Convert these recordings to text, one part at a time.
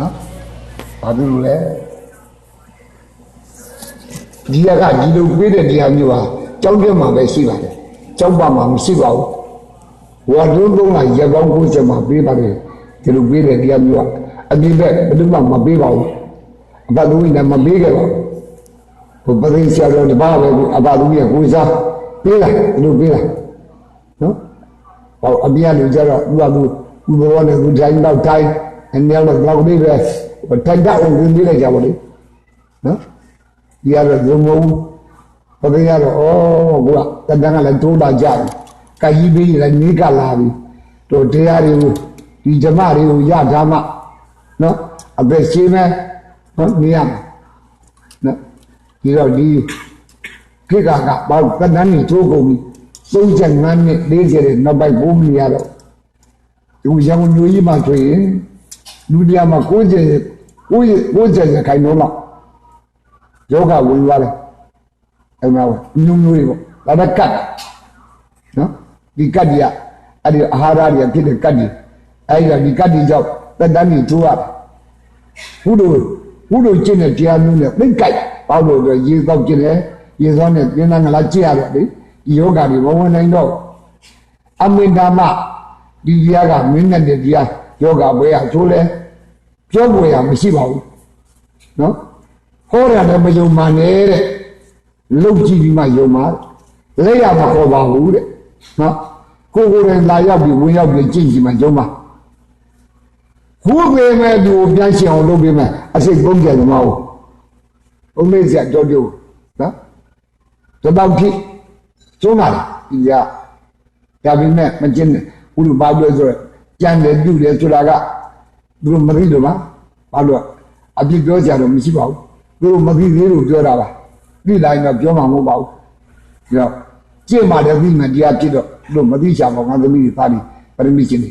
နော်ဘာဖြစ်လို့လဲဒီကဒီလိုပြေးတဲ့တရားမျိုးဟာကြောင်းပြမှာပဲရှိပါတယ်ကြောင်းပါမှာမရှိပါဘူးဝါဒုံးသုံးကရကောင်းကိုချက်မှာပြေးပါတယ်ဒီလိုပြေးတဲ့တရားမျိုးကအဒီဘက်ဘယ်သူမှမပြေးပါဘူးအဘသူလည်းမပြေးခဲ့ပါဘူးဘုပသိဆရာတော်တပါးပဲအဘသူရဲ့ကိုယ်စားပြေးလာဒီလိုပြေးလာနော်ဟောအပြည့်လူကြတော့သူကသူသူဘောနဲ့သူတိုင်းတော့တိုင်း အနည်းတော့လောက်ပြီးပဲတိုင်တော့ဝင်ပြီးလိုက်ကြပါလိမ့်နော်ဒီကတော့ဇုံမဟုတ်ဘုရားကတော့ဩကွာတန်တန်ကလည်းတိုးတာကြတယ်ကကြီးပေးလည်းနေကလာပြီတို့တရားတွေကိုဒီဓမ္မတွေကိုရထားမှနော်အသက်ရှင်းမဲ့နော်နေရမှာနော်ဒီတော့ဒီခေတ်ကကပေါ့တန်တန်ကြီးတိုးကုန်ပြီ35နှစ်40တဲ့နောက်ပိုင်းဘုံမီရတော့ဒီရန်ကုန်မျိုးကြီးမှာဆိုရင် လူတရားမှာ90 90 90ခိုင်တော့လောက်ယောဂဝင်သွားတယ်အဲ့မှာမျိုးမျိုးတွေပေါ့ဒါပဲကတ်နော်ဒီကတ်ကြီးကအဲ့ဒီအာဟာရတွေဖြစ်တဲ့ကတ်ကြီးအဲ့ဒီဒီကတ်ကြီးကြောင့်တက်တန်းကြီးကျိုးရတယ်ဘုလိုဘုလိုကျင့်တဲ့တရားမျိုးနဲ့သိကြိုက်ပေါ့လို့ဆိုရေတော့ကျင့်တယ်ရေစောနဲ့ပြင်းထန်ကလာကြည့်ရတော့လေဒီယောဂတွေဘဝင်နိုင်တော့အမင်ဓမ္မဒီတရားကမင်းနဲ့တရား ယောဂဘွဲရချိုးလဲပြောပွေရမရှိပါဘူးနော်ဟောရတယ်မယုံမှန်နဲ့တဲ့လုတ်ကြည့်ပြီးမှယုံမှာလက်ရမခေါ်ပါဘူးတဲ့နော်ကိုကိုယ်တိုင်လာရောက်ပြီးဝင်ရောက်ပြီးကြည့်ကြည့်မှယုံမှာဟိုးပေမဲ့သူကိုပြန်ရှင်းအောင်လုပ်ပေးမယ်အစိတ်ပုံးကြသမားကိုဘုံမေ့စရာကြောကြောနော်တပေါက်ကြည့်ကျုံးပါလားဒီကဒါပေမဲ့မကျင်းနဲ့ဘုလိုပါပြောဆိုရ ကြံတယ်ပြုတယ်ဆိုတာကသူတို့မသိလို့ပါဘာလို့အပြစ်ပြောကြတော့မရှိပါဘူးသူတို့မသိသေးလို့ပြောတာပါသိလိုက်တော့ပြောမှာမဟုတ်ပါဘူးဒါတော့ကြည့်မှလည်းသိမှတရားဖြစ်တော့တို့မသိချာပါငါသမီးတွေသားပြီးပရမီရှင်တွေ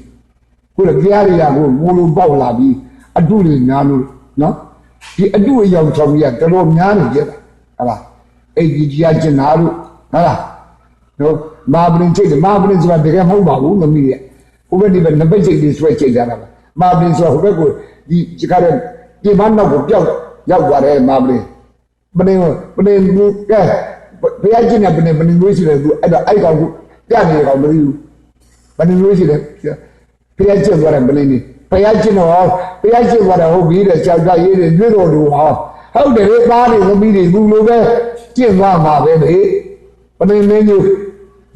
ကိုယ်တရားတွေကကိုမိုးလုံးပေါက်လာပြီးအတုတွေများလို့နော်ဒီအတုအယောင်ဆောင်ကြီးကတော်တော်များနေကြတာဟုတ်လားအဲ့ဒီတရားကျင်နာလို့ဟုတ်လားတို့မာပရင်ချိတ်တယ်မာပရင်ဆိုတာတကယ်မဟုတ်ပါဘူးသမီးရဲ့ ဟိုဘက်ဒီဘက်နှစ်ပိတ်ချိတ်လေးဆွဲချိတ်ကြတာပါမာပရင်ဆိုဟိုဘက်ကိုဒီဒီကားတဲ့ပြင်ပန်းနောက်ကိုပျောက်ရောက်သွားတယ်မာပရင်ပနေပနေဘူးကဲဘုရားကျင့်တဲ့ပနေပနေလို့ရှိတယ်သူအဲ့တော့အဲ့ကောင်ကပြနေကောင်မသိဘူးပနေလို့ရှိတယ်ဘုရားကျင့်သွားတယ်ပနေနေဘုရားကျင့်တော့ဘုရားကျင့်သွားတယ်ဟုတ်ပြီတဲ့ကြောက်ကြရေးတယ်တွေ့တော်သူဟောဟုတ်တယ်လေသားတွေသမီးတွေသူလိုပဲကျင့်သွားမှာပဲလေပနေမင်းကြီး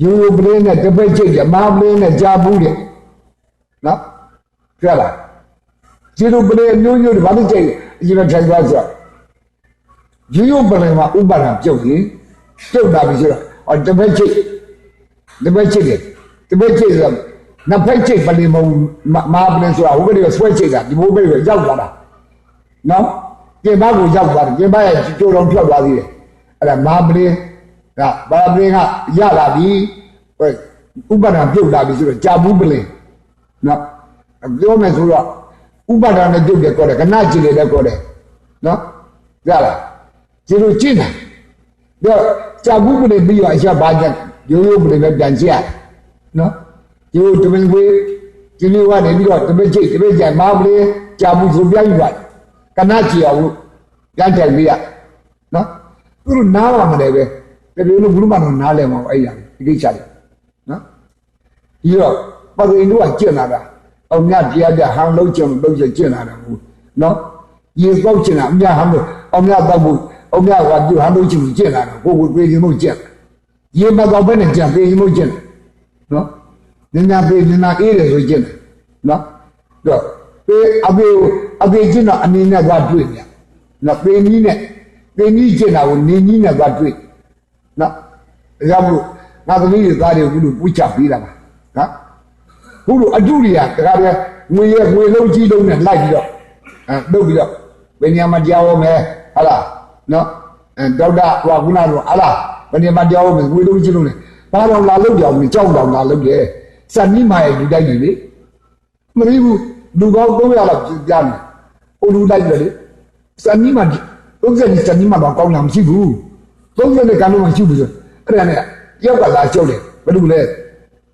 ယူယူပလေးနဲ့တပိတ်ချိတ်ကြမာပလေးနဲ့ကြာဘူးတဲ့ နော်ကြလားကျေလိုပလေးအမျိုးမျိုးတွေဘာလို့ကြိတ်အရင်ကထိုင်သွားဆိုယူယူပလေးမှာဥပါဒံပြုတ်ရင်ပြုတ်တာပြီဆိုတော့အော်တပိတ်ချိတ်တပိတ်ချိတ်တယ်တပိတ်ချိတ်ဆိုနှစ်ဖက်ချိတ်ပလေးမဟုတ်မာပလေးဆိုတာဟိုဘက်ကဆွဲချိတ်တာဒီဘိုးဘက်ကရောက်သွားတာနော်ပြင်ပကိုရောက်သွားတယ်ပြင်ပရဲ့ကြိုးတော်ဖြောက်သွားသေးတယ်အဲ့ဒါမာပလေးကဘာပလေးကရလာပြီဥပါဒံပြုတ်လာပြီဆိုတော့ကြာဘူးပလင် နော်ပြောမယ်ဆိုတော့ဥပါဒံနဲ့ပြုတ်တယ်ခေါ်တယ်ခဏကြည့်လေလည်းခေါ်တယ်နော်ကြလားဒီလိုကြည့်နေတော့ကြာဘူးပလင်ပြီးတော့အချက်ဘာချက်ရိုးရိုးပလင်ပဲပြန်ကြည့်ရနော်ဒီလိုတမင်ဝေးဒီလိုကနေပြီးတော့တမင်ကြည့်တမင်ကြမာပလင်ကြာဘူးဆိုပြန်ယူလိုက်ခဏကြည့်အောင်လို့ပြန်ထိုင်ပြီးရနော်သူတို့နားပါမလဲပဲတကယ်လို့ဘုရားမတော်နားလဲမှာအဲ့ရဒီကိစ္စလေးနော်ဒီတော့ ပသိန်တို့ကကျင့်လာတာအောင်မြတရားပြဟန်လုံးကျင်လုံးကျင်ကျင့်လာတာဘူးနော်ရေပေါက်ကျင်တာအမြဟန်လို့အောင်မြတော့ဘူးအောင်မြကပြုဟန်လုံးကျင်ကျင့်လာတာကိုကိုပြေးခြင်းမို့ကျင့်ရေမတော့ဘဲနဲ့ကျင့်ပြေးခြင်းမို့ကျင့်နော်ညညာပြေးညညာအေးတယ်ဆိုကျင့်နော်တော့ပြေးအပြေအပြေကျင့်တော့အနေနဲ့ကတွေ့နေနော်ပြေးနည်းနဲ့ပြေးနည်းကျင့်တာကိုနေနည်းနဲ့ကတွေ့နော်ဒါကြောင့်မို့ငါသမီးတွေသားတွေအခုလိုပူချပေးတာပါနော် ခုလိုအတုတွေကတခါတည်းငွေရငွေလုံးကြီးလုံးနဲ့လိုက်ပြီးတော့အဲလုပ်ပြီးတော့ဘယ်နေရာမှာတရားဟောမယ်ဟာလားနော်အဲဒေါက်တာဟိုခုနကတော့ဟာလားဘယ်နေရာမှာတရားဟောမယ်ငွေလုံးကြီးလုံးနဲ့ဘာတော့လာလုပ်ကြအောင်ကြောက်တော့လာလုပ်တယ်စံမိမာရဲ့လူတိုက်တွေလေမသိဘူးလူကောင်း300လောက်ကြားနေဟိုလူတိုက်တယ်လေစံမိမာ30စံမိမာတော့ကောင်းတာမရှိဘူး30နဲ့ကန်လို့မရှိဘူးဆိုအဲ့ဒါနဲ့တယောက်ကလာကြောက်တယ်ဘယ်လိုလဲ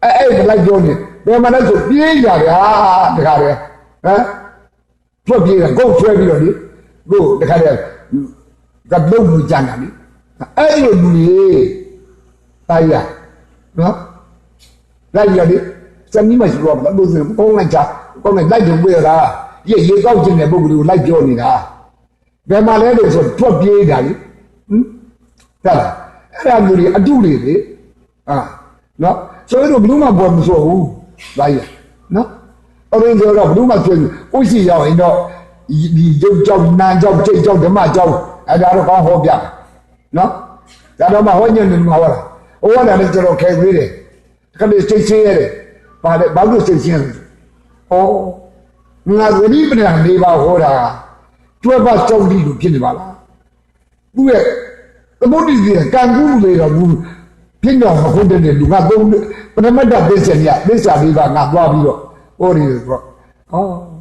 အဲ့အဲ့လိုက်ပြောနေဘယ် မှာလဲဆိုပြေးကြဗျာတခါတည်းဟမ်ထွက်ပြေးတာကိုယ်ဆွဲပြီးတော့လေကိုယ်တခါတည်းကလုံးမှုကြမ်းတာလေအဲ့ဒီလူကြီးတိုင်းရနော်လိုက်ရလေစမီးမရှိတော့ဘူးလို့ဆိုရင်ပုံလိုက်ချပုံလိုက်လိုက်ကြွေးတာရေရေကောက်ခြင်းတဲ့ပုဂ္ဂိုလ်ကိုလိုက်ပြောနေတာဘယ်မှာလဲလို့ဆိုထွက်ပြေးတာလေဟင်ဟုတ်လားအဲ့ဒါမျိုးတွေအတုတွေလေအာနော်ဆိုတော့ဘယ်သူမှပေါ်မဆိုဘူး လိုက်ရနော်အရင်ကတော့ဘယ်သူမှဆိုဥရှိရောက်ရင်တော့ဒီရုပ်ကြောင့်နာကြောင့်စိတ်ကြောင့်ဓမ္မကြောင့်အဲ့ဒါတော့ကောင်းဟောပြနော်ဒါတော့မှဟောညံ့နေမှာဟောတာဟောတာလည်းကျွန်တော်ခဲခွေးတယ်ခဏစိတ်ဆင်းရတယ်ဘာလဲဘာလို့စိတ်ဆင်းရလဲဩငါဝိနိပဒံ၄ပါးဟောတာတွဲပါကြောင့်ဒီလိုဖြစ်နေပါလားသူ့ရဲ့သမုဒ္ဒိကြီးကံကူးလေတော့ဘူး ဖြစ်တော့မဟုတ်တဲ့လူကသုံးပရမတ္တသစ္စာညသစ္စာလေးပါးငါသွားပြီးတော့ဟောနေတယ်ဆိုတော့ဩ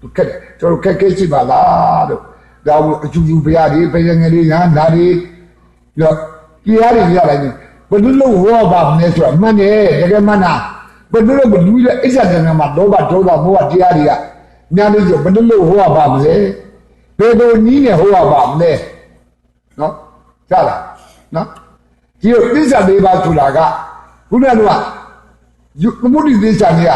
သူကဲကျွန်တော်ကဲကဲရှိပါလားတို့ဒါဘူးအကျူကျူဘုရားတွေဘယငယ်လေးညာဓာတွေတော့တရားတွေရလိုက်နေဘယ်လိုလုပ်ဟောပါမလဲဆိုတော့မှန်တယ်တကယ်မှန်တာဘယ်လိုလုပ်လူရဲ့အိစ္ဆာတဏ္ဍမှာလောဘဒေါသမောဟတရားတွေကညာလေးဆိုဘယ်လိုလုပ်ဟောပါမလဲဘယ်လိုနည်းနဲ့ဟောပါမလဲနော်ကြားလားနော် ဒီသစ္စာလေးပါးဆိုတာကခုနကယူကမှုဒီသစ္စာကြီးက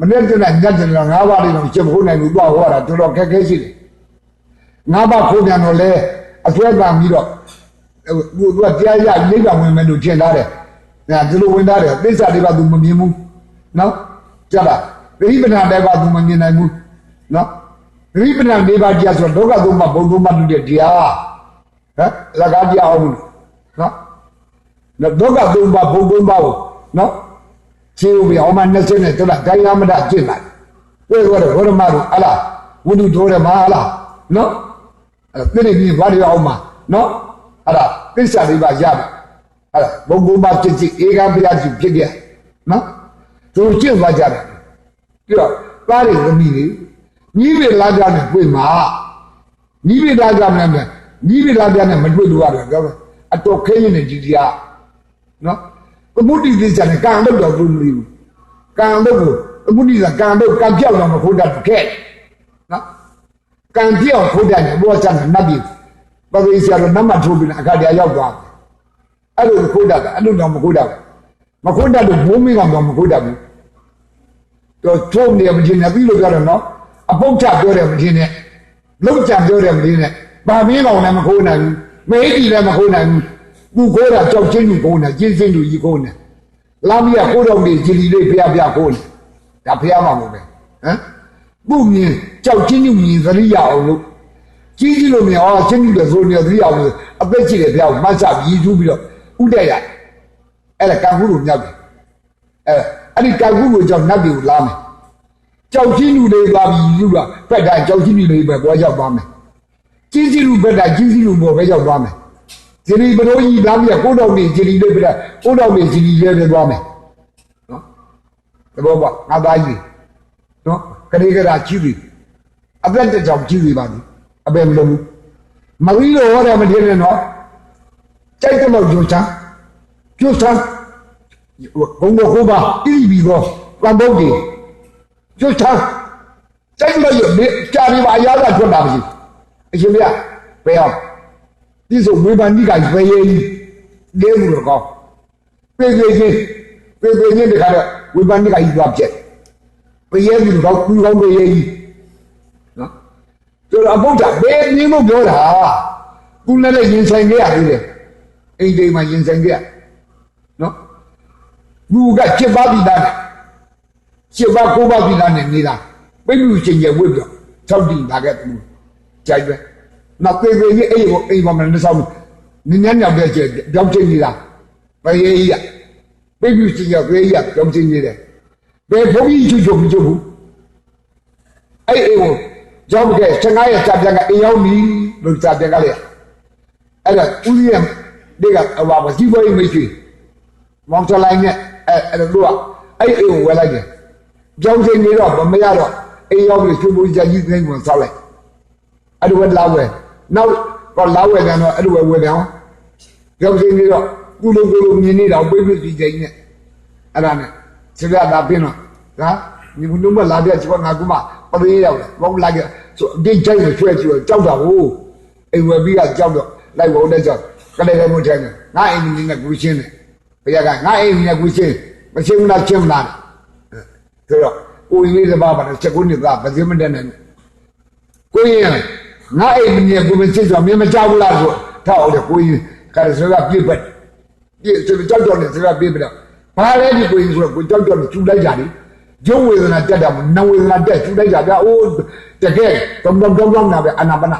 မနေ့ကညညက်တယ်ငါးပါးလေးတော့ချက်မဟုတ်နိုင်ဘူးတော့ဟောတာတော်တော်ခက်ခဲရှိတယ်ငါးပါးခိုးပြန်တော့လဲအဆွဲတန်ပြီးတော့သူကတရားရလိမ့်ပါဝင်မယ်လို့ထင်ထားတယ်။ဒါဒီလိုဝင်ထားတယ်သစ္စာတွေကသူမမြင်ဘူး။နော်ကြားလားပြိပဏတွေကသူမမြင်နိုင်ဘူး။နော်ပြိပဏ၄ပါးတရားဆိုတော့ဒုက္ခသုံးပါးဘုံသုံးပါးတူတဲ့တရားဟမ်လကားတရားအောင်နော် နော်ဒုက္ခသုံးပါးဘုံသုံးပါးကိုနော်ခြေဥပ္ပယအောင်မနဲ့ဆွနဲ့တို့လားဂိုင်းအမဒကျင့်လိုက်ဝဲဝဲတော့ဘောရမတို့အလားဝိတုတော်ရမအလားနော်အဲ့ဒါသိနေပြီဘာတွေအောင်မနော်အဲ့ဒါကိစ္စလေးပါရမယ်အဲ့ဒါဘုံဘုံပါဖြစ်ဖြစ်ဧကံပယစုဖြစ်ကြနော်သူကျင့်သွားကြတယ်ပြီးတော့သားတွေသမီးတွေညီးပေလာကြတယ်တွေ့မှာညီးပေလာကြမယ်ညီးပေလာကြနဲ့မတွေ့လို့ရတယ်ပြောအတော်ခင်းနေဒီကြီးက နော်သမုဒ္ဒိသစ္စာနဲ့ကံလို့တော့ဘူးမလို့ကံလို့ကိုသမုဒ္ဒိကကံလို့ကံပြောက်တော့မဟုတ်တတ်ခဲ့နော်ကံပြောက်ဖို့တယ်ဘောချမ်းနတ်ပြည်ပသိဆရာတို့နတ်မထိုးပြီးအခါတည်းရောက်သွားအဲ့လိုခိုးတတ်တယ်အဲ့လိုတော့မခိုးတတ်ဘူးမခိုးတတ်လို့ဘိုးမင်းကောင်တော့မခိုးတတ်ဘူးတော့ထိုးနေမချင်းနဲ့ပြီးလို့ပြောတယ်နော်အပုတ်ချပြောတယ်မချင်းနဲ့လုံးချပြောတယ်မချင်းနဲ့ဘာမင်းကောင်လည်းမခိုးနိုင်ဘူးမေးကြီးလည်းမခိုးနိုင်ဘူး သူခိုးတာကြောက်ချင်းလူခိုးနေကျင်းစင်းလူကြီးခိုးနေလာမီးကခိုးတော့နေဂျီလီလေးဖျားဖျားခိုးနေဒါဖျားမှာမဟုတ်ပဲဟမ်ပုမြင်ကြောက်ချင်းလူမြင်သတိရအောင်လို့ကြီးကြီးလို့မြင်အော်ချင်းကြီးလည်းဆိုနေသတိအောင်လို့အသက်ကြီးတယ်ဖျားကိုမတ်ချပြီးထူးပြီးတော့ဥတက်ရအဲ့ဒါကံကုလို့မြောက်တယ်အဲ့အဲ့ဒီကံကုကိုကြောင့်နတ်တွေကိုလာမယ်ကြောက်ချင်းလူတွေလာပြီးလူကဖက်တိုင်းကြောက်ချင်းလူတွေပဲပေါ်ရောက်သွားမယ်ကြီးကြီးလူဖက်တိုင်းကြီးကြီးလူပေါ်ပဲရောက်သွားမယ် ဂျီလီဘရိုးကြီးလာပြီးကိုတော့နေဂျီလီလေးပြတဲ့ကိုတော့နေဂျီလီလေးပဲသွားမယ်နော်တဘောပါငါသားကြီးနော်ကလေးကရာကြီးပြီအသက်တကြောင်ကြီးပြီပါပြီအပယ်မလုံးဘူးမဝီးလို့ဟောတယ်မထင်နဲ့နော်ကြိုက်တဲ့လို့ကြိုးချမ်းကြိုးချမ်းဘုံဘဟောပါတိပြီးတော့ကံဘုတ်ကြီးကြိုးချမ်းကြိုက်လို့ရကြာဒီပါအရာကထွက်တာမရှိအရှင်ဗျဘယ်အောင် ဒီဆိုဝေဘာနိကဘယ်ရေးလဲမှုတော့ကောင်းပြေပြေချင်းပြေပြေချင်းတခါတော့ဝေဘာနိကကြီးသွားပြက်ဘယ်ရေးမှုတော့ကူကောင်းဘယ်ရေးကြီးနော်ဆိုတော့အဘုဒ္ဓဘယ်နည်းလို့ပြောတာကုလည်းလည်းရင်ဆိုင်ခဲ့ရသေးတယ်အိမ်တိမ်မှာရင်ဆိုင်ခဲ့နော်လူကจิตပါပြီသားနဲ့จิตပါကိုပါပြီသားနဲ့နေတာပြိလူချင်းရဲ့ဝိပ္ပရော၆တိလာခဲ့တယ်ကြိုက်ပဲ နောက်ပေပေကြီးအိမ်ကိုအိမ်ပါမနဲ့ဆောင်နင်းညံ့ညောက်တဲ့ကျကြောက်ချင်းနေတာဘယ်ရေးရပြိလူချင်းရဲ့ဘေးရကြောက်ချင်းနေတယ်ဘယ်ဘုန်းကြီးချွတ်ချွတ်မချွတ်ဘူးအဲ့အိမ်ကိုကြောက်ခဲ့15ရက်ကြာပြန်ကအိမ်ရောက်ပြီလို့ကြာပြန်ကလေအဲ့ဒါဦးကြီးရဲ့ဒီကဟိုပါကြီးပွေးမရှိမောင်ချလိုက်နဲ့အဲအဲ့လိုကအဲ့အိမ်ကိုဝယ်လိုက်တယ်ကြောင်းစင်နေတော့မရတော့အိမ်ရောက်ပြီးချွေးပူကြီးကြီးသိမ်းကိုဆောက်လိုက်အဲ့လိုပဲလာဝယ် နောက်တော့လာဝယ်ပြန်တော့အဲ့လိုပဲဝယ်ပြန်ကြောင်းစင်နေတော့ကုလုံးကုလုံးမြင်နေတော့ပိတ်ပိတ်ကြီးကြီးနဲ့အဲ့ဒါနဲ့စကားသာပြင်းတော့ဒါညီမတို့ကလာပြချောငါကမှပသေးရောက်တယ်ဘောလိုက်ဆိုအတင်းချိုက်ကိုချွဲချွဲကြောက်တာကိုအိမ်ဝယ်ပြီးကကြောက်တော့လိုက်ဘောတဲ့ကြောက်ကလေးကမထိုင်နဲ့ငါအိမ်ကြီးနဲ့ကူရှင်းတယ်ဘုရားကငါအိမ်ကြီးနဲ့ကူရှင်းမရှင်းဘူးလားရှင်းမလားဆိုတော့ကိုရင်လေးတစ်ပါးပါတော့ချက်ကုန်းနေတာဗဇင်းမတက်နဲ့ကိုရင် ငါအိမ်ကြီးကိုမရှင်းဆိုမင်းမကြောက်ဘူးလားဆိုထောက်အောင်တယ်ကိုရင်ကရဆိုကပြစ်ပတ်ပြစ်ဆိုကြောက်ကြောက်နေစကားပြစ်ပတ်ဘာလဲဒီကိုရင်ဆိုတော့ကိုကြောက်ကြောက်ကျူလိုက်ကြတယ်ကျုံဝေဒနာတက်တာမနဝေဒနာတက်ကျူလိုက်ကြဗျာအိုးတကယ်တော့တော့တော့နာပဲအနာပနာ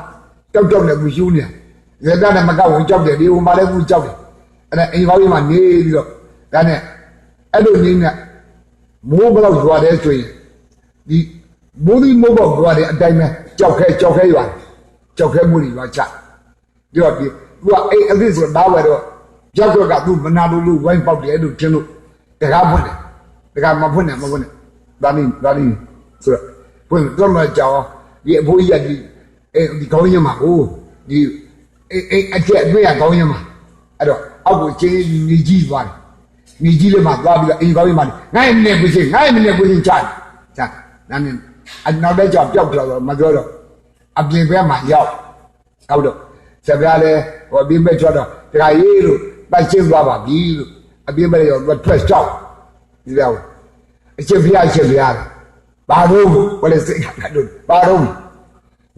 ကြောက်ကြောက်နေဘူးရှူးနေရတဲ့နဲ့မကဝင်ကြောက်တယ်ဒီဟိုမှာလည်းဘူးကြောက်တယ်အဲ့ဒါအိမ်ပေါင်းကြီးမှာနေပြီးတော့ဒါနဲ့အဲ့လိုနေနဲ့မိုးဘလောက်ရွာတယ်ဆိုရင်ဒီမိုးဒီမိုးဘောရွာတယ်အတိုင်းပဲကြောက်ခဲကြောက်ခဲရွာ ကြောက်ခဲမှုတွေရွာချပြောပြီးသူကအိမ်အသစ်ဆိုတာဝယ်တော့ကြောက်ကြောက်ကသူမနာလို့လို့ဝိုင်းပေါက်တယ်လို့ထင်လို့တကားဖွင့်တယ်တကားမဖွင့်နဲ့မဖွင့်နဲ့ဒါနည်းဒါနည်းဆိုတော့ဖွင့်တော့မှကြောက်ဒီအဖိုးကြီးကဒီအဲဒီကောင်းရမှာဟိုဒီအဲအဲအကျက်အတွေ့ရကောင်းရမှာအဲ့တော့အောက်ကိုချင်းညီကြီးသွားတယ်ညီကြီးလေးမှသွားပြီးတော့အိမ်ကောင်းရမှာငါ့ရဲ့နဲ့ကိုချင်းငါ့ရဲ့နဲ့ကိုချင်းချတယ်ချာနာမည်အနောက်တဲ့ကြောက်ပျောက်ပြောက်တော့မပြောတော့ အပြင်ဘက်မှာရောက်ဟုတ်တော့ဆက်ပြားလဲဟိုအပြင်ဘက်ထွက်တော့တခါရေးလို့ပတ်ချင်းသွားပါပြီလို့အပြင်ဘက်ရောက်တော့ထွက်ကြောက်ဒီလောက်အချက်ဖျားအချက်ဖျားဘာတော့ဘယ်လဲစိတ်ကတော့ဘာတော့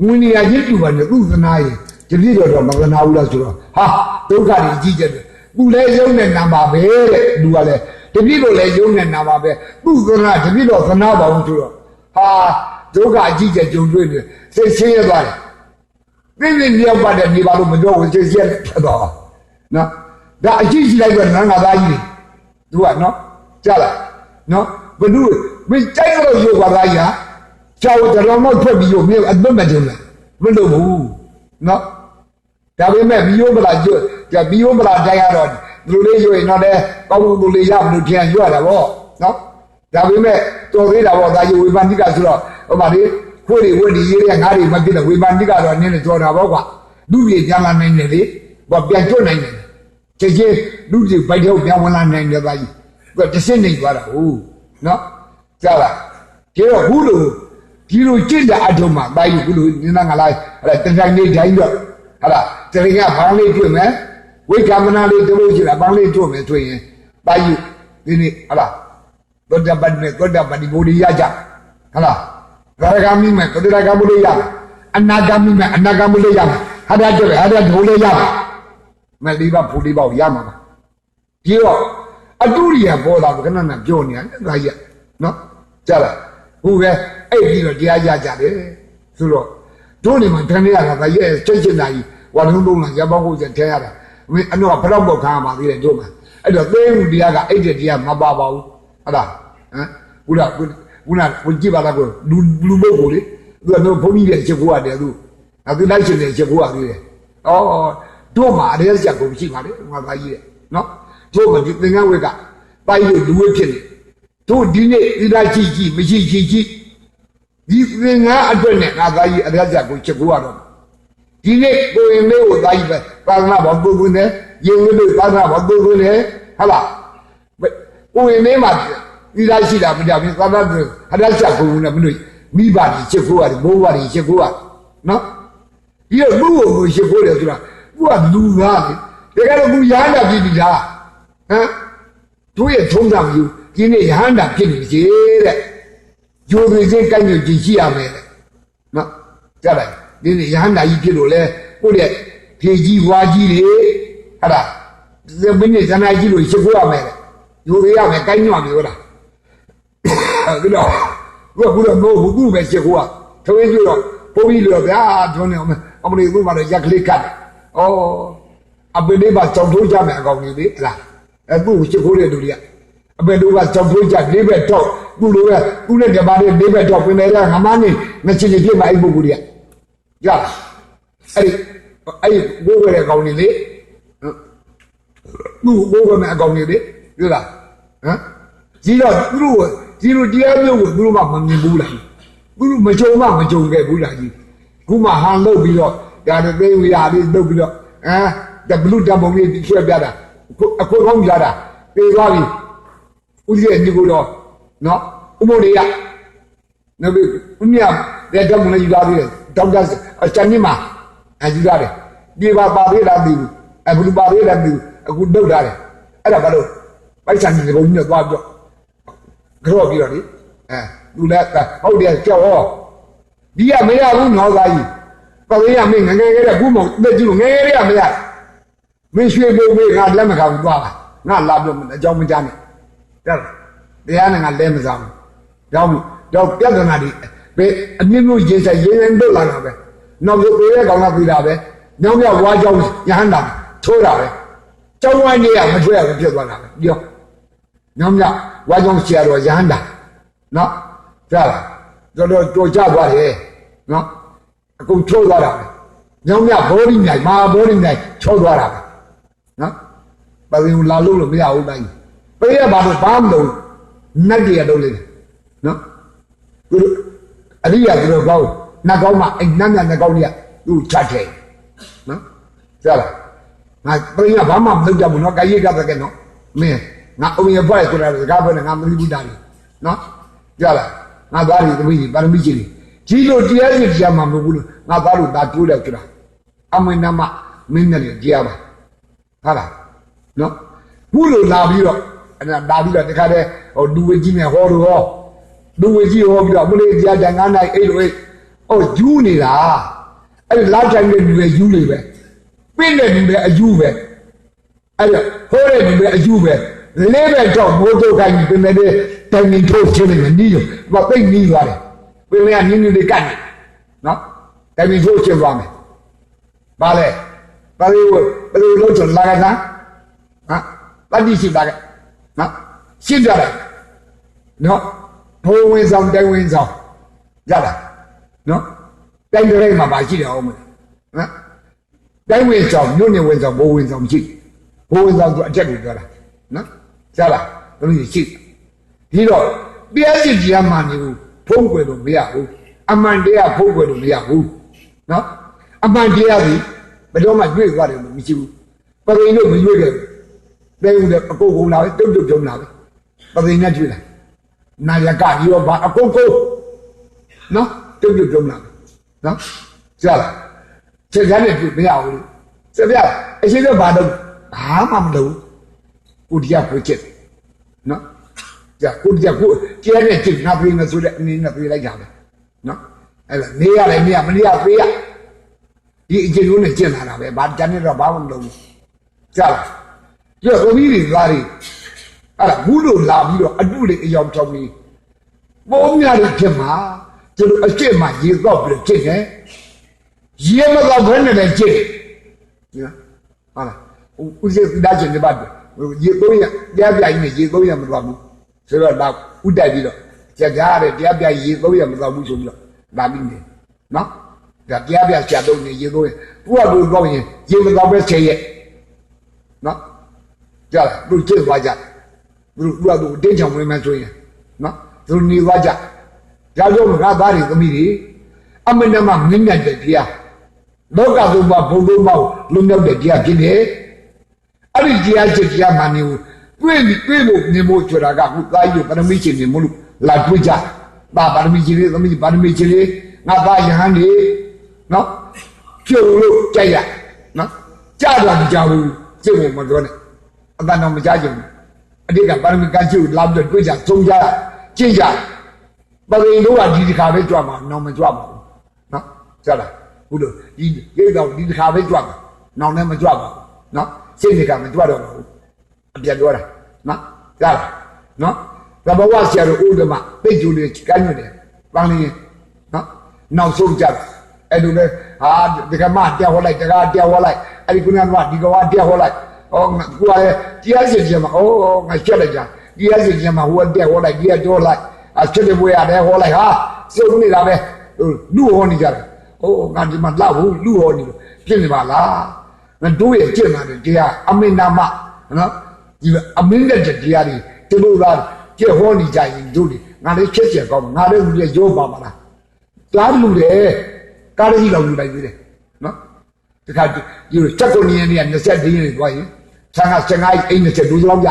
ငွေနေရာကြီးတူပါနဲ့သူ့သနာရင်တတိတော်တော့မကနာဘူးလားဆိုတော့ဟာဒုက္ခတွေကြီးကြတယ်သူလည်းယုံနဲ့နာပါပဲတဲ့လူကလည်းတတိတော်လည်းယုံနဲ့နာပါပဲသူ့သနာတတိတော်သနာပါဘူးဆိုတော့ဟာ ဒုက္ခအကြီးကျယ်ကြုံတွေ့တယ်စိတ်ဆင်းရဲသွားတယ်ပြင်းပြင်းပြောက်ပါတဲ့နေပါလို့မပြောဘူးစိတ်ဆင်းရဲဖြစ်သွားနော်ဒါအကြီးကြီးလိုက်တော့နန်းကသားကြီးတွေသူကနော်ကြားလားနော်ဘ누구မင်းကြိုက်လို့ယောဂသားကြီးဟာကျောင်းတော်မောက်ထွက်ပြီးရောမင်းအသက်မတင်လားမလုပ်ဘူးနော်ဒါပေမဲ့ဘီယိုမလာကျွတ်ဒါဘီယိုမလာတိုက်ရတော့လူလေးရွေတော့တဲ့ကောင်းမှုလေးရမလို့ထင်ရွရတာဗောနော်ဒါပေမဲ့တော်သေးတာဗောဒါကြီးဝေပန္တိကဆိုတော့ ဟိုမှာလေခွေတွေဝက်ဒီရေးတဲ့ငါးတွေမဖြစ်တဲ့ဝေပန္တိကတော့နင်းနေကြော်တာဗောကွာလူကြီးပြန်လာနိုင်တယ်လေဘောပြန်ကျွတ်နိုင်တယ်ချက်ချင်းလူကြီးဘိုက်တော့ပြန်ဝင်လာနိုင်တယ်သားကြီးသူကတစင်းနေသွားတာဟုတ်နော်ကြားလားကျတော့ဘူးလို့ဒီလိုကြည့်တဲ့အထုံးမှာတာကြီးဘူးလို့နင်းငါလိုက်အဲ့ဒါတတိုင်းလေးတိုင်းတော့ဟာလားတရင်ကဘောင်းလေးတွေ့မယ်ဝိကမနာလေးတို့လို့ရှိတာဘောင်းလေးတွေ့မယ်တွေ့ရင်တာကြီးဒီနေ့ဟာလားသောတပတ္တိသောတပတ္တိဘုရားရကြဟာလား သရဂမိမဲ့သရဂမုလေးရအနာဂမိမဲ့အနာဂမုလေးရဟာဒါတွေ့ဟာဒါဒုလေးရမဲ့ဒီပါဖူဒီပေါ့ရမှာပါပြီးတော့အတူရိယပေါ်လာခဏနဲ့ပြောနေတယ်ဒါကြီးနော်ကြားလားဟုတ်ပဲအဲ့ပြီးတော့တရားရကြတယ်ဆိုတော့တို့နေမှာတန်ရတာဒါရဲ့စိတ်ချင်တာကြီးဝါလုံးလုံးလာရပောင်းကိုကျထဲရတာမင်းအတော့ဘလောက်ပေါက်ခါမှာသေးတယ်တို့မှာအဲ့တော့သိမှုတရားကအဲ့တဲ့တရားမပါပါဘူးဟုတ်လားဟမ်ဘုရား ဘုရားဘုကြည့်ပါလားကိုလူလူပုဂ္ဂိုလ်လေသူကတော့ဘုန်းကြီးရဲ့ချက်ဖို့ရတယ်သူအခုလိုက်ရှင်တဲ့ချက်ဖို့ရသေးတယ်ဩတို့မှာအရေးချက်ကိုရှိပါလေငါသားကြီးတဲ့နော်တို့ကဒီသင်္ကန်းဝက်ကပိုက်ရလူဝဲဖြစ်နေတို့ဒီနေ့ဒီလိုက်ကြည့်ကြည့်မရှိကြည့်ကြည့်ဒီသင်္ကန်းအတွက်နဲ့ငါသားကြီးအရေးချက်ကိုချက်ဖို့ရတော့ဒီနေ့ကိုရင်လေးကိုသားကြီးပဲသာသနာ့ဘောကိုကိုနဲ့ရင်ဝဲလို့သာသနာ့ဘောကိုကိုနဲ့ဟုတ်လားကိုရင်လေးမှာ ဒီလိုက်ရှိတာမကြောက်ဘူးသာသနာ့အရေးချက်ကိုနဲ့မလို့မိဘကြီးချက်ဖို့ရတယ်ဘိုးဘွားကြီးချက်ဖို့ရနော်ဒီတော့လူ့ကိုကိုချက်ဖို့တယ်ဆိုတာသူကလူသားလေတကယ်တော့သူရဟန္တာဖြစ်ပြီလားဟမ်တို့ရဲ့ထုံးစံမျိုးဒီနေ့ရဟန္တာဖြစ်နေစေတဲ့ဂျိုးတွေစိတ်ကိုက်ညွတ်ကြည့်ရှိရမယ်တဲ့နော်ကြားလိုက်ဒီနေ့ရဟန္တာကြီးဖြစ်လို့လေကိုယ့်ရဲ့ဖြေကြီးဝါကြီးတွေဟာလားဒီမင်းနဲ့ဇနာကြီးလို့ရှင်းဖို့ရမယ်တဲ့ဂျိုးတွေရမယ်ကိုက်ညွတ်မျိုးလား အဲ့တော့ဘုရားဘုရားဘုသူ့ပဲရှင်းဖို့ကထဝင်းကြည့်တော့ဘုန်းကြီးလို့ဗျာတွန်းနေအောင်အမလေးဘုရားတော့ရက်ကလေးကတ်တယ်ဩအပင်လေးပါကြောင်ထိုးကြမယ်အကောင်ကြီးလေဟလားအဲသူ့ကိုချစ်ခိုးတဲ့လူတွေကအပင်တို့ကကြောင်ထိုးကြလေးဘက်တော့သူ့လိုပဲသူ့နဲ့တပါးလေးလေးဘက်တော့ပင်လေကငမန်းနေငချင်ချင်ပြစ်မှအဲ့ပုဂ္ဂိုလ်တွေကရအဲ့ဒီအဲ့ဘိုးဝဲတဲ့အကောင်ကြီးလေသူ့ဘိုးဝဲမဲ့အကောင်ကြီးလေတွေ့လားဟမ်ကြီးတော့သူတို့ ဒီလိုတရားမျိုးကိုသူတို့မှမမြင်ဘူးလားသူတို့မကြုံမှမကြုံခဲ့ဘူးလားကြီးခုမှဟန်လုပ်ပြီးတော့ဒါနဲ့သိဝရလေးလုပ်ပြီးတော့အဲဒါဘလူတဘုံလေးဆွဲပြတာအခုကောင်းကြတာပြေသွားပြီဦးကြီးရဲ့ညီကိုတော့နော်ဥမိုးလေးကနော်ဘယ်ဦးမြတဲ့တော့မလဲယူလာသေးတယ်ဒေါက်တာအချန်နီမာအယူလာတယ်ဒီပါပါသေးလားမသိဘူးအဘလူပါသေးလားမသိဘူးအခုဒုတ်ထားတယ်အဲ့ဒါဘာလို့ပိုက်ဆံကြီးကုန်ညက်သွားပြော ကြော့ပြီးတော့လေအဲသူလည်းဟုတ်တယ်ကြောက်ဟောဒီကမရဘူးနော်သားကြီးပသိရမင်းငငယ်ငယ်တဲ့ဘူးမတက်ကြည့်လို့ငငယ်ငယ်ရမရမင်းရွှေဘုံမေးငါလက်မခံဘူးသွားပါငါလာပြောအကြောင်းမကြားနဲ့တဲ့တရားနဲ့ငါလဲမစားဘူးကြောင်းတော့ပြဿနာတွေဘယ်အမြင့်မျိုးရင်ဆိုင်ရင်ရင်တို့လာတာပဲနောက်ဆိုပြေးတဲ့ကောင်ကပြီးတာပဲညောင်းမြောက်ဝါကြောင်းရဟန္တာထိုးတာပဲကျောင်းဝိုင်းနေရမထွက်ရဘူးဖြစ်သွားတာပဲပြော ညောင်းမြောက်ဝါကြောင်းဆရာတော်ရဟန္တာနော်ကြားလားတော်တော်တော်ကြသွားတယ်နော်အကုန်ထိုးသွားတာပဲညောင်းမြောက်ဘောရီမြိုင်မာဘောရီမြိုင်ချောသွားတာပဲနော်ပပင်လာလို့လို့မရဘူးတိုင်းပြေးရပါတော့ဘာမှမလုပ်နတ်ကြီးရတော့လေနော်သူတို့အရိယာသူတို့ကောင်းနတ်ကောင်းမှအဲ့နတ်မြတ်နတ်ကောင်းကြီးကသူ့ချတ်တယ်နော်ကြားလားငါပြင်းကဘာမှမလုပ်ကြဘူးနော်ကာယကတကယ်နော်မင်း ငါအုံရဖွဲ့ဆိုတာစကားပြောနေငါမသိဘူးတားလေနော်ကြားလားငါသားတွေသမီးတွေပါရမီကြီးတွေကြီးလို့တရားစီတရားမှမဟုတ်ဘူးလို့ငါသားတို့ဒါတိုးတယ်ဆိုတာအမင်းနမမင်းနဲ့တရားပါဟာလားနော်ဘူးလို့လာပြီးတော့အဲ့ဒါလာပြီးတော့တခါတည်းဟိုလူဝကြီးနဲ့ဟောလို့ဟောလူဝကြီးဟောပြီးတော့မလေးတရားတန်ငါးနိုင်အဲ့လိုအဲ့ဟိုယူနေတာအဲ့လာတိုင်းတဲ့လူတွေယူနေပဲပြင်းတဲ့လူတွေအယူပဲအဲ့တော့ဟိုးတဲ့လူတွေအယူပဲ လေးပဲတော့မိုးတို့ကိုင်းပြင်မဲ့တိုင်နေထုတ်ချင်းနေနီးရောဘာသိနီးသွားတယ်ပြင်မဲ့နင်းနင်းလေးကတ်နေနော်တိုင်နေထုတ်ချင်းသွားမယ်ဘာလဲဘာလို့ဘယ်လိုလုပ်ချင်လာကြလားဟမ်တတိရှိတာကနော်ရှင်းကြတယ်နော်ဘိုးဝင်ဆောင်တိုင်ဝင်ဆောင်ရလားနော်တိုင်တိုင်မှာပါရှိတယ်အောင်မလားနော်တိုင်ဝင်ဆောင်ညွန့်နေဝင်ဆောင်ဘိုးဝင်ဆောင်ရှိဘိုးဝင်ဆောင်ဆိုအချက်ကိုပြောတာနော် ရလားဘယ်လိုရှိဒီတော့တရားစစ်တရားမှန်နေဘူးဖုံးကွယ်လို့မရဘူးအမှန်တရားဖုံးကွယ်လို့မရဘူးနော်အမှန်တရားဒီဘယ်တော့မှတွေ့သွားတယ်လို့မရှိဘူးပရိလို့မတွေ့ခဲ့ဘူးတဲဦးလည်းအကုန်ကုန်လာပဲတုတ်တုတ်ကြုံလာပဲပသိနဲ့တွေ့လာနာယကကြီးရောဘာအကုန်ကုန်နော်တုတ်တုတ်ကြုံလာနော်ကြားလားချက်ချမ်းနဲ့တွေ့မရဘူးစပြအရှိကဘာတော့ဘာမှမလုပ် ကိုတရားကိုချက်နော်ကြာကိုတရားကိုကျဲနဲ့ချက်ငါပြေးမယ်ဆိုတဲ့အနေနဲ့ပြေးလိုက်တာပဲနော်အဲ့ဒါနေရတယ်နေရမနေရပြေးရဒီအကျဉ်းလုံးနဲ့ကျင့်လာတာပဲဘာတန်းနေတော့ဘာမှမလုပ်ဘူးကြားလားကျတော့သမီးတွေသားတွေအဲ့ဒါဘူးလို့လာပြီးတော့အတုတွေအယောင်ထောင်ပြီးပုံများတွေဖြစ်မှာကျတို့အကျင့်မှာရေတော့ပြီးကျင့်တယ်ရေမတော့ဘယ်နဲ့လဲကျင့်နော်ဟာလားဦးစေဒါကျင့်တဲ့ဘတ် ရေသုံးရတရားပြရင်ရေသုံးရမတော့ဘူးဆိုတော့ဒါဥတိုက်ပြီးတော့ကြကြတဲ့တရားပြရေသုံးရမတော့ဘူးဆိုပြီးတော့ဒါပြီးနေနော်ဒါတရားပြချက်တော့နေရေသုံးရသူကသူတော့ရင်ရေမတော့ပဲချက်ရဲ့နော်ကြလားသူကျင့်သွားကြသူတို့သူကသူတင်းချောင်ဝင်မှဆိုရင်နော်သူနေသွားကြကြောက်ကြောင့်ငါသားတွေသမီးတွေအမနမမင်းမြတ်တဲ့တရားလောကသုံးပါဘုံသုံးပါလုံမြောက်တဲ့တရားဖြစ်တယ် အဲ့ဒီတရားချက်တရားမှန်နေကိုတွေ့ပြီးတွေ့ဖို့နေဖို့ဆိုတာကခုသားကြီးပရမိရှင်နေမလို့လာတွေ့ကြပါပါရမီရှင်လေးသမီးပါရမီရှင်လေးငါသားယဟန်နေနော်ပြုတ်လို့ကြိုက်ရနော်ကြတော့မကြဘူးစိတ်ဝင်မပြောနဲ့အတန်တော်မကြကြဘူးအတိတ်ကပါရမီကကျုပ်လာပြီးတွေ့ကြသုံးကြကြည့်ကြပရိတို့ကဒီတစ်ခါပဲကြွမှာနောင်မကြွပါဘူးနော်ကြားလားဘူးလို့ဒီရိတ်တော့ဒီတစ်ခါပဲကြွမှာနောင်လည်းမကြွပါဘူးနော် စိတ်တွေကမကြွတော့ဘူးအပြန်ပြောတာနော်ကြားလားနော်သဘဝဆရာတို့ဥဒ္ဓမပိတ်ကျူလေးကမ်းညွတယ်ပန်းလေးနော်နောက်ဆုံးကြအဲ့လိုလေဟာဒီကမတရားဟောလိုက်တရားတရားဟောလိုက်အဲ့ဒီကုဏကဒီကဝတရားဟောလိုက်ဩကိုယ်ကတရားစီခြင်းမှာဩငါချက်လိုက်ကြတရားစီခြင်းမှာဟိုကတရားဟောလိုက်တရားပြောလိုက်အချက်တွေဘွေရတယ်ဟောလိုက်ဟာစုံနေတာပဲလူဟောနေကြတယ်ဩငါဒီမှာလောက်ဘူးလူဟောနေလို့ဖြစ်နေပါလားငါ တို့ရဲ့ကျင့်တာတရားအမင်းနာမနော်ဒီအမင်းတဲ့တရားတွေသူတို့ကကျင့်ဟောနေကြရင်တို့တွေငါလည်းချက်ချက်ကောင်းငါလည်းလူရဲ့ရောပါမလားတားလူတယ်ကားရည်လောက်ယူလိုက်သေးတယ်နော်တခါဒီချက်ကုန်နေရနေ20ရင်းနေသွားရင်ဆန်းက15အိမ်20ဒူးလောက်ရ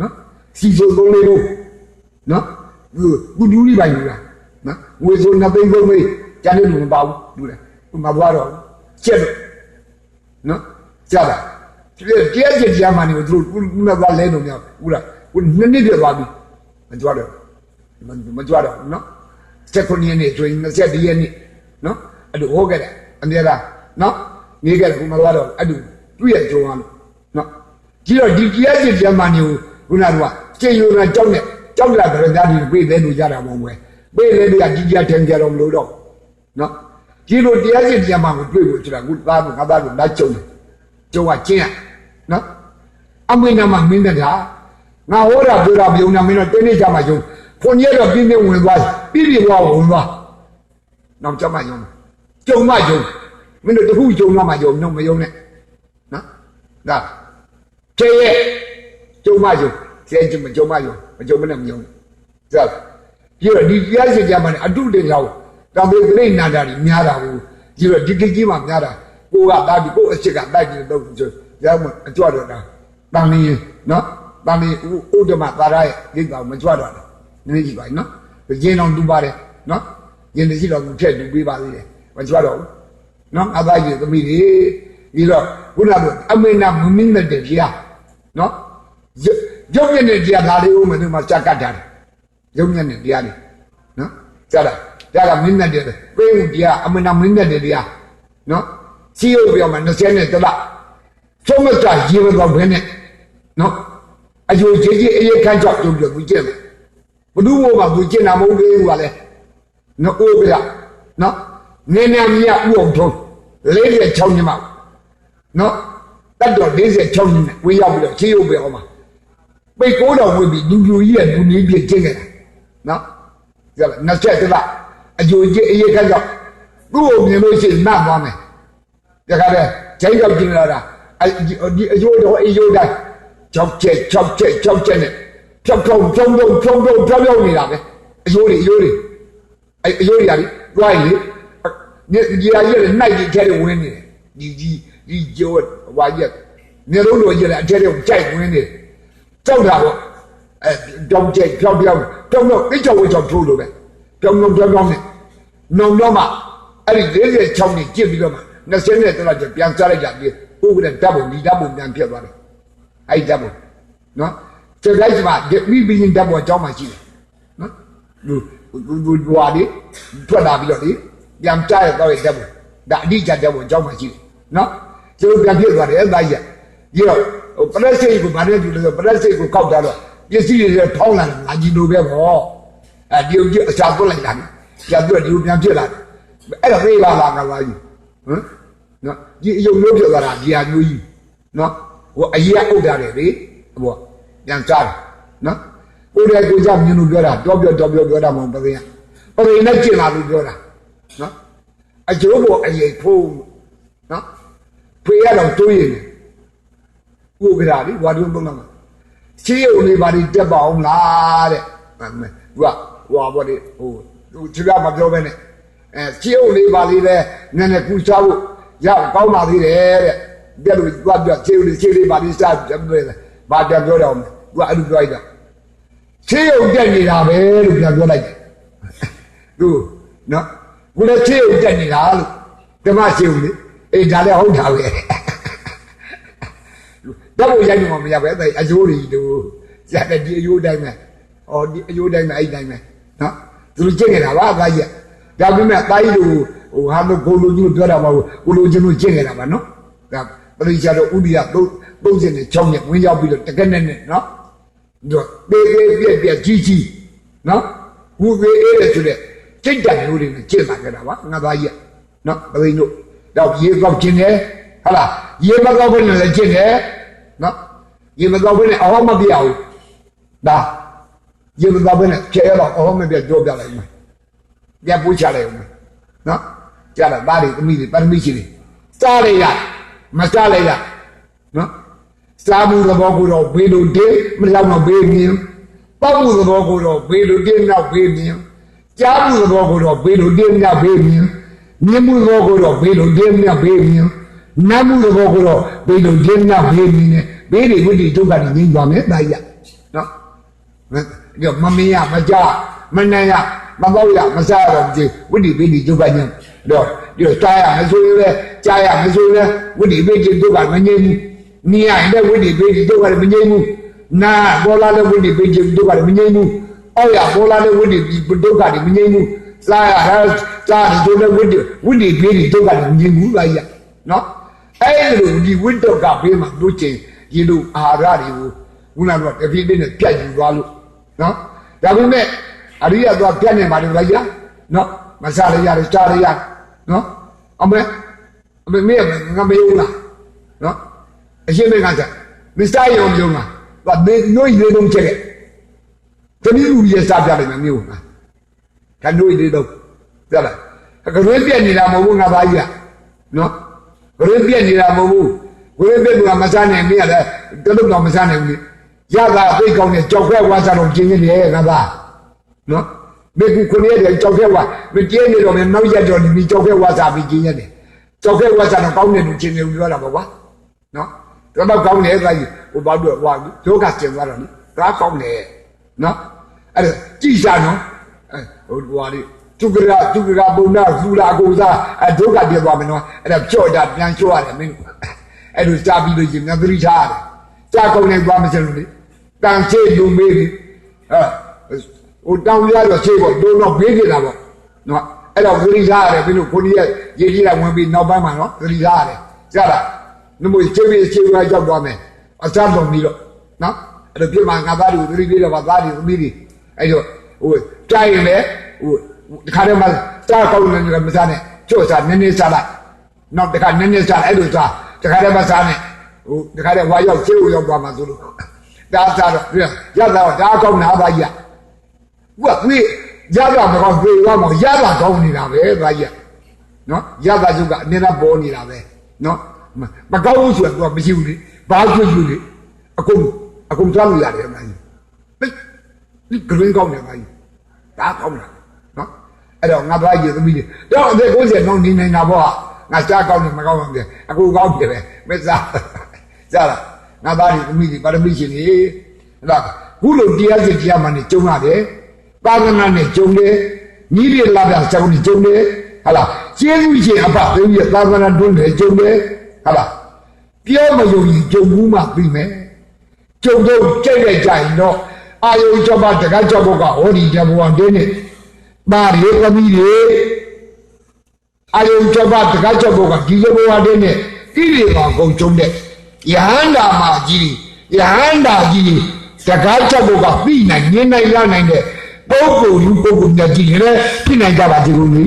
နော်စီဆိုသုံးလေးလို့နော်ဘူးလူကြီးပိုင်လူလားနော်ငွေဆိုနှစ်သိန်းသုံးသိန်းကျန်တဲ့လူမပါဘူးလူတယ်ဟိုမှာသွားတော့ကျက်လို့ နော်ကြတာဒီတရားကျတရားမှန်နေကိုသူတို့ဦးနဲ့သွားလဲလို့မြောက်ဦးလားကိုနှစ်နှစ်ပြည့်သွားပြီမကြွတော့မကြွတော့နော်ချက်ခုနှစ်ရက်နေ့ကျွင်း24ရက်နေ့နော်အဲ့လိုဟောခဲ့တယ်အများလားနော်နေခဲ့တယ်ကိုမသွားတော့အဲ့လိုသူ့ရဲ့ကြုံရလို့နော်ကြည့်တော့ဒီတရားကျတရားမှန်နေကိုခုနကကျေယူနာကြောက်နဲ့ကြောက်လာကြတဲ့ဓာတ်တွေပြေးလဲလို့ကြတာမဟုတ်ဘူးပြေးလဲတွေကကြီးကြီးထင်ကြတော့မလို့တော့နော် ဒီလိုတရားကျတရားမှန်ကိုတွေ့လို့ဆိုတာခုသားကငါသားကိုလက်ကျုံတယ်ကျုံကကျင်းရနော်အမင်းနာမမင်းတကားငါဟောတာပြောတာပြုံနေမင်းတော့တင်းနေကြမှာယုံခွန်ကြီးတော့ပြင်းပြင်းဝင်သွားပြည့်ပြည့်သွားဝင်သွားနောက်ကြမှာယုံကျုံမယုံမင်းတို့တခုကျုံတော့မှယုံတော့မယုံနဲ့နော်ဒါကျေရဲ့ကျုံမယုံကျေကျမကျုံမယုံမကျုံမနဲ့မယုံဇာပြီးတော့ဒီတရားစင်ကြမှာအတုတင်ကြောင်း တောင်ပေတိနာတာကြီးများတာဘူးပြီးတော့ဒီကိကြီးမှများတာကိုကတာပြီးကိုအစ်စ်ကတိုက်ပြီးတော့ဆိုရောက်မှအကြွတော့တာတန်နေနော်တန်နေဥဒ္ဓမသာရရဲ့ကိစ္စမကြွတော့တာနည်းနည်းကြည့်ပါနော်ရင်းအောင်တူပါတယ်နော်ရင်းတရှိတော်သူထက်တူပေးပါသေးတယ်မကြွတော့ဘူးနော်အသားကြီးသမီးတွေပြီးတော့ခုနကအမေနာမမင်းတဲ့တရားနော်ရုပ်မြင့်တဲ့တရားဒါလေးဦးမင်းတို့မှာစကတ်တာရုပ်မြင့်တဲ့တရားလေးနော်ကြားလား ဒါကမင်းနဲ့တဲ့ပေးဦးတရားအမေနာမင်းနဲ့တရားနော်စီရုပ်ပြောမှာ20နဲ့တလသုံးမတာရေမတော့ဘဲနဲ့နော်အကျိုးကြီးကြီးအေးခန့်ချောက်ပြုတ်ပြုတ်ကိုကျင့်တယ်ဘ누구မို့မှကိုကျင့်တာမဟုတ်သေးဘူးကလည်းနော်အိုးပြနော်နင်းနေမြတ်ဥအောင်ထုံး46ညမနော်တတ်တော်46ညနဲ့ဝေးရောက်ပြီးတော့ခြေရုပ်ပဲဟောမှာပိတ်ကိုးတော်ဝင်ပြီးလူလူကြီးရဲ့လူနည်းပြကျင့်ခဲ့တာနော်ကြလား20တလ အကျိုးကြီးအေးခန့်ချောက်သူ့ကိုမြင်လို့ရှိရင်နတ်သွားမယ်တခါတည်းဂျိုင်းတော့ကျင်လာတာဒီအယိုးတော့အယိုးတိုင်းကြောက်ချက်ကြောက်ချက်ကြောက်ချက်နဲ့ဖြောက်ဖြောက်ဖြောက်ဖြောက်ဖြောက်ဖြောက်ဖြောက်ဖြောက်နေတာပဲအယိုးတွေအယိုးတွေအဲအယိုးတွေရာတွေတွိုင်းလေဒီရာကြီးလည်းနိုင်ကြီးထဲတွေဝင်နေတယ်ဒီကြီးဒီကျော်ဝါရက်နေလုံးလိုကြီးလည်းအထဲတွေကြိုက်ဝင်နေကြောက်တာပေါ့အဲတောင်းချက်ဖြောက်ဖြောက်တောင်းတော့တိတ်ချောက်ဝေချောက်ထိုးလို့ပဲ တောင်းတော့တောင်းတော့နဲ့နှုံတော့မှအဲ့ဒီ46နှစ်ကြည့်ပြီးတော့မှ20နဲ့တလားကျပြန်စားလိုက်ကြပြီဥပဒေဓာတ်ပုံဒီဓာတ်ပုံပြန်ဖြစ်သွားတယ်အဲ့ဒီဓာတ်ပုံနော်ကျက်လိုက်မှာဒီမိဘင်းဓာတ်ပုံအကြောင်းမှရှိတယ်နော်လူလူလူဝါဒီထွက်လာပြီးတော့လေပြန်ကြားရတော့ဓာတ်ပုံဒါအဓိကဓာတ်ပုံအကြောင်းမှရှိတယ်နော်ကျိုးပြန်ဖြစ်သွားတယ်အဲ့ဒါကြီးကြီးတော့ပလက်စိတ်ကိုဗာနဲ့ကြည့်လို့ပလက်စိတ်ကိုကောက်ထားတော့ပစ္စည်းတွေထောင်းလာတယ်ငါကြီးလိုပဲပေါ့ အဲဒီကိုအစာသွတ်လိုက်တာပြန်ပြဒီကိုပြန်ဖြစ်လာတယ်အဲ့ဒါသေးပါလားငါသားကြီးဟမ်နော်ဒီအယုံမျိုးဖြစ်သွားတာဒီဟာမျိုးကြီးနော်ဟိုအရေးအုပ်တာတယ်လေဟိုပြန်ကြားတယ်နော်ကိုယ်တည်းကိုကြမြင်လို့ပြောတာတော့ပြောတော့ပြောပြောတာမဟုတ်ပသိယပသိနဲ့ကျင်လာလို့ပြောတာနော်အကျိုးပေါ်အရေးဖိုးနော်ဖေရတော့တွေးရင်ဥပဒါလေဝါဒုံပုံမှာရှင်းရုံလေးပါလိတက်ပါအောင်လားတဲ့ဟိုက ဟိုဘောလေဟိုသူချစ်ကမပြောဘဲနဲ့အဲရှင်းရုံလေးပါလိပဲနည်းနည်းကူစားဖို့ရကောင်းပါသေးတယ်တဲ့ပြက်လို့သွားပြရှင်းရုံလေးရှင်းလေးပါလိစားတယ်ဘာတက်ပြောတော့သူကအဲ့လိုပြောလိုက်တာရှင်းရုံတက်နေတာပဲလို့ပြန်ပြောလိုက်တယ်သူနော်ကိုလည်းရှင်းရုံတက်နေတာလို့ဓမ္မရှင်းရုံလေးအေးဒါလည်းဟုတ်တာပဲတော့ဘုရားညမမရပဲအဲ့အယိုးတွေတို့ရတဲ့ဒီအယိုးတိုင်းပဲဟောဒီအယိုးတိုင်းပဲအဲ့တိုင်းပဲ နော်သူတို့ကျင့်နေတာပါအသားကြီးဒါပေမဲ့အသားကြီးတို့ဟိုဟာလို့ကိုလိုကြီးပြောတာမဟုတ်ကိုလိုချင်းတို့ကျင့်နေတာပါနော်ဒါပရိစ္ဆာတို့ဥဒိယ30နဲ့6နဲ့ဝင်ရောက်ပြီးတော့တကက်နဲ့နဲ့နော်တို့ပေးပေးပြက်ပြက်ကြီးကြီးနော်ဝူပေးအေးတယ်ဆိုတဲ့စိတ်တန်မျိုးတွေနဲ့ကျင့်လာကြတာပါငါသားကြီးနော်ပရိတို့တော့ရေကောက်ခြင်းတယ်ဟုတ်လားရေမကောက်ဘဲနဲ့လည်းကျင့်တယ်နော်ရေမကောက်ဘဲနဲ့အော်မပြအောင်ဒါ ရေမကောက်ဘဲနဲ့ကျဲတော့အော်မပြတော့ပြလိုက်မယ်ပြပူးချလိုက်အောင်နော်ကြားလားဒါတွေသမီးတွေပါရမီရှိတွေစားလိုက်ရမစားလိုက်ရနော်စားမှုသဘောကိုတော့ဘေးလိုတင်းမလောက်တော့ဘေးမြင်ပောက်မှုသဘောကိုတော့ဘေးလိုတင်းနောက်ဘေးမြင်ကြားမှုသဘောကိုတော့ဘေးလိုတင်းနောက်ဘေးမြင်မြင်မှုသဘောကိုတော့ဘေးလိုတင်းနောက်ဘေးမြင်နားမှုသဘောကိုတော့ဘေးလိုတင်းနောက်ဘေးမြင်နေဘေးတွေဝိတ္တိဒုက္ခတွေငြိမ်းသွားမယ်တာကြီးနော် ဒီမမင်းရမကြမနိုင်ရမတော့ရမစားရတော့ဒီဝိတိပိတိဒုက္ခညံတော့ဒီတော့တားရမဆိုရင်လည်းကြားရမဆိုရင်လည်းဝိတိပိတိဒုက္ခမငြိမ်းဘူးမြင်ရရင်လည်းဝိတိပိတိဒုက္ခမငြိမ်းဘူးနာပေါ်လာတဲ့ဝိတိပိတိဒုက္ခမငြိမ်းဘူးအောက်ရပေါ်လာတဲ့ဝိတိဒုက္ခမငြိမ်းဘူးစားရတာစားရတဲ့ဝိတိဝိတိပိတိဒုက္ခမငြိမ်းဘူးပါရနော်အဲ့လိုဒီဝိတုကဘေးမှာတို့ချင်းရေလိုအာဟာရတွေကိုခုနကတော့တပြည့်ပြည့်နဲ့ပြတ်ယူသွားလို့ နော်ဒါပေမဲ့အရိယသွားပြတ်နေပါလေဗျာနော်မစားရရတယ်စားရရနော်အမေအမေမေငါမေးဦးလားနော်အရှင်မေကစားမစ္စတာယောမျိုးလားဘာမေနွိလေးလုံးချက်တနည်းလူကြီးစားပြတယ်မမျိုးလားခဏွိလေးတော့ပြလားကရွေးပြက်နေတာမဟုတ်ဘူးငါသားကြီးကနော်ကရွေးပြက်နေတာမဟုတ်ဘူးကရွေးပြက်သူကမစားနိုင်မင်းရတယ်တလုံးတော့မစားနိုင်ဘူး ရတာသိကောင်းတဲ့ကြောက်ခွဲဝါစားတော့ကျင်းနေတယ်ငါသားနော်မေကူခုနေတယ်ကြောက်ခဲဝါမကျင်းနေတော့မယ်နောက်ရက်တော့ဒီကြောက်ခဲဝါစားပြီးကျင်းရတယ်ကြောက်ခဲဝါစားတော့ကောင်းတယ်လို့ကျင်းနေလို့ပြောတာပေါ့ကွာနော်တော့ကောင်းတယ်ကကြီးဟိုဘာလို့ဟွာဒုက္ခကျင်သွားတော့လေဒါကောင်းတယ်နော်အဲ့ဒါကြည်စားနော်အဲဟိုဟွာလေးသူကရာသူကရာဘုံနာလူလာကိုစားအဲဒုက္ခပြသွားမယ်နော်အဲ့ဒါကြော့ကြပြန်ချောရတယ်မင်းအဲ့လိုစားပြီးလို့ရှင်မြတ်သတိထားရတယ်ကြားကောင်းနေသွားမစလို့လေ တန်ချေလူမေးပြီဟာဟိုတောင်းရတော့ချေပေါ့တို့တော့ဘေးနေတာပေါ့နော်အဲ့တော့သတိထားရတယ်ဘင်းတို့ခုနှစ်ရက်ရေးကြည့်လိုက်ဝင်ပြီးနောက်ပိုင်းမှာနော်သတိထားရတယ်ကြားလားနမို့ချေပြီးချေပြီးရောက်သွားမယ်အစားတော်ပြီးတော့နော်အဲ့တော့ပြမငါသားတွေကိုသတိပေးတော့ပါသားတွေသမီးတွေအဲ့တော့ဟိုကြားရင်လည်းဟိုတခါတည်းမှစားကောင်းနေတယ်မစားနဲ့ကျို့စားနည်းနည်းစားလိုက်နောက်တခါနည်းနည်းစားအဲ့လိုစားတခါတည်းမှစားနဲ့ဟိုတခါတည်းဝါရောက်ချေရောက်သွားမှဆိုလို့ ဒါစားတော့ရတာတော့ဒါကောင်းနာပါကြီးကဘုရားရတာမကောင်းပြေသွားမှာရတာကောင်းနေတာပဲဒါကြီးနော်ရတာစုကအနည်းနဲ့ပေါ်နေတာပဲနော်မကောင်းဘူးဆိုတော့မရှိဘူးလေဘာကျွတ်ကျွတ်လေအကုန်အကုန်သွားလို့ရတယ်အမကြီးဒီဂရင်းကောင်းတယ်အမကြီးဒါကောင်းတာနော်အဲ့တော့ငါသွားရည်သမီးတွေတော့အသက်90နောက်နေနေတာပေါ့ငါစားကောင်းတယ်မကောင်းဘူးအခုကောင်းတယ်ပဲမစားစားလား ငါသားတွေသမီးတွေပါရမီရှင်တွေအဲ့တော့ခုလိုတရားစစ်တရားမှနေကျုံရတယ်သာသနာနဲ့ကျုံတယ်ညီတွေလာပြစောင်းနေကျုံတယ်ဟာလားကျေးဇူးရှင်အဖသိရသာသနာတွင်းတယ်ကျုံတယ်ဟာလားပြောမယုံရင်ကျုံဘူးမှပြီးမယ်ကျုံတော့ကြိတ်တဲ့ကြရင်တော့အာယုံကြောပါတကကြောဘုကဟောဒီတဘောတင်းနေပါရီသမီးတွေအာယုံကြောပါတကကြောဘုကဒီဘဝတင်းနေတိရိပါကုန်ကျုံတဲ့ ယဟန္တာမကြီးယဟန္တာကြီးတကားချက်ဘုကပြီးနိုင်ငင်းနိုင်ရနိုင်တဲ့ပုဂ္ဂိုလ်လူပုဂ္ဂိုလ်မြတ်ကြီးလည်းပြနိုင်ကြပါသေးကုန်လေ